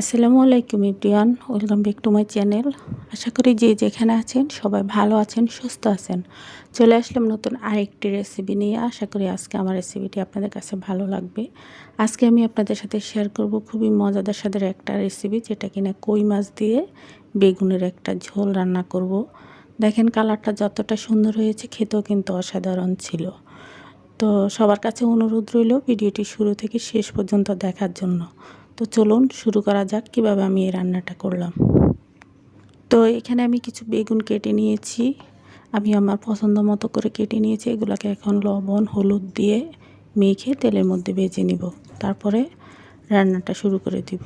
আসসালামু আলাইকুম ইব্রিয়ান, welcome back to my channel. আশা করি যে যেখানে আছেন সবাই ভালো আছেন, সুস্থ আছেন। চলে আসলাম নতুন আরেকটি রেসিপি নিয়ে। আশা করি আজকে আমার রেসিপিটি আপনাদের কাছে ভালো লাগবে। আজকে আমি আপনাদের সাথে শেয়ার করব খুবই মজাদার সাথে একটা রেসিপি যেটা কিনা কই মাছ দিয়ে বেগুনের একটা ঝোল রান্না করব। দেখেন কালারটা যতটা সুন্দর হয়েছে, খেতেও কিন্তু অসাধারণ ছিল। তো সবার কাছে অনুরোধ রইল ভিডিওটি শুরু থেকে শেষ পর্যন্ত দেখার জন্য। তো চলুন শুরু করা যাক কীভাবে আমি এই রান্নাটা করলাম। তো এখানে আমি কিছু বেগুন কেটে নিয়েছি। আমি আমার পছন্দ মতো করে কেটে নিয়েছি। এগুলোকে এখন লবণ, হলুদ দিয়ে মেখে তেলের মধ্যে ভেজে নিব। তারপরে রান্নাটা শুরু করে দিব।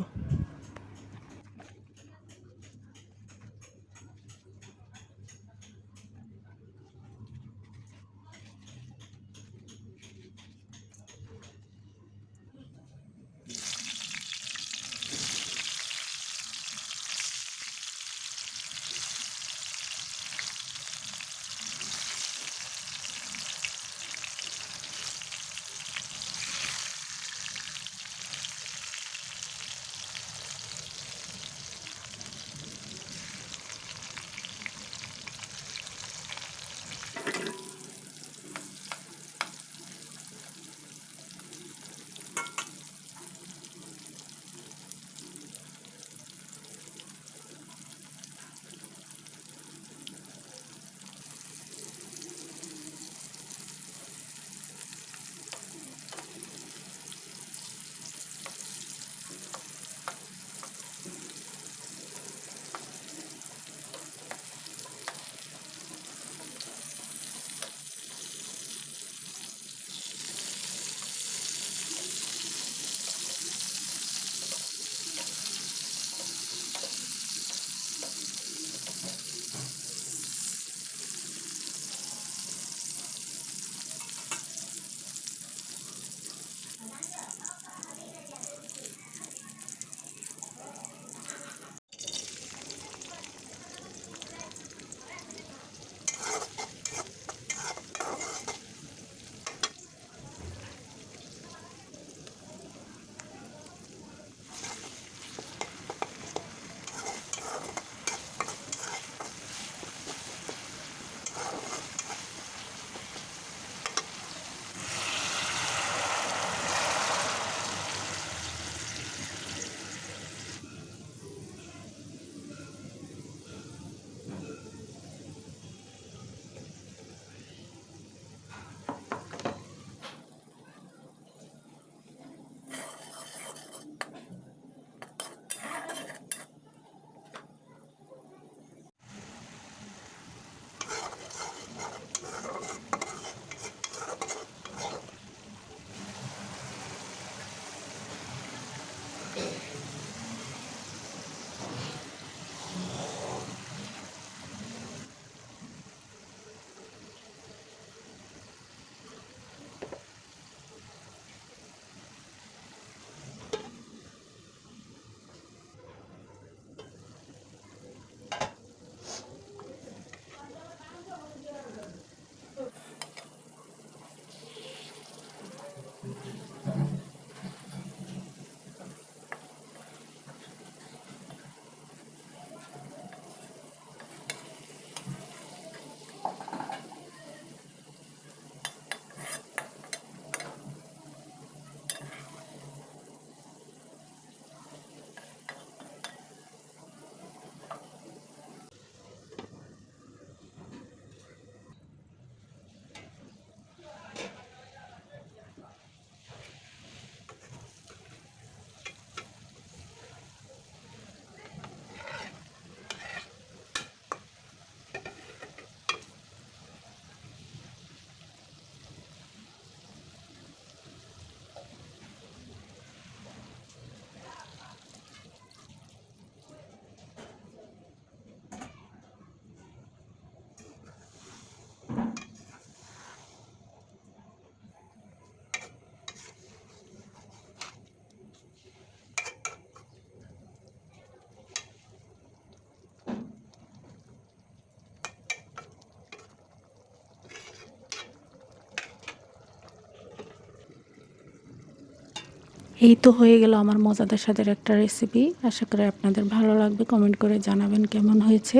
এই তো হয়ে গেল আমার মজাদার স্বাদের একটা রেসিপি আশা করি আপনাদের ভালো লাগবে। কমেন্ট করে জানাবেন কেমন হয়েছে।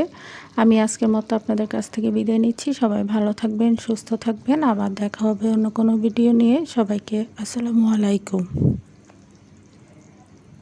আমি আজকের মতো আপনাদের কাছ থেকে বিদায় নিচ্ছি। সবাই ভালো থাকবেন, সুস্থ থাকবেন। আবার দেখা হবে অন্য কোনো ভিডিও নিয়ে। সবাইকে আসসালামু আলাইকুম।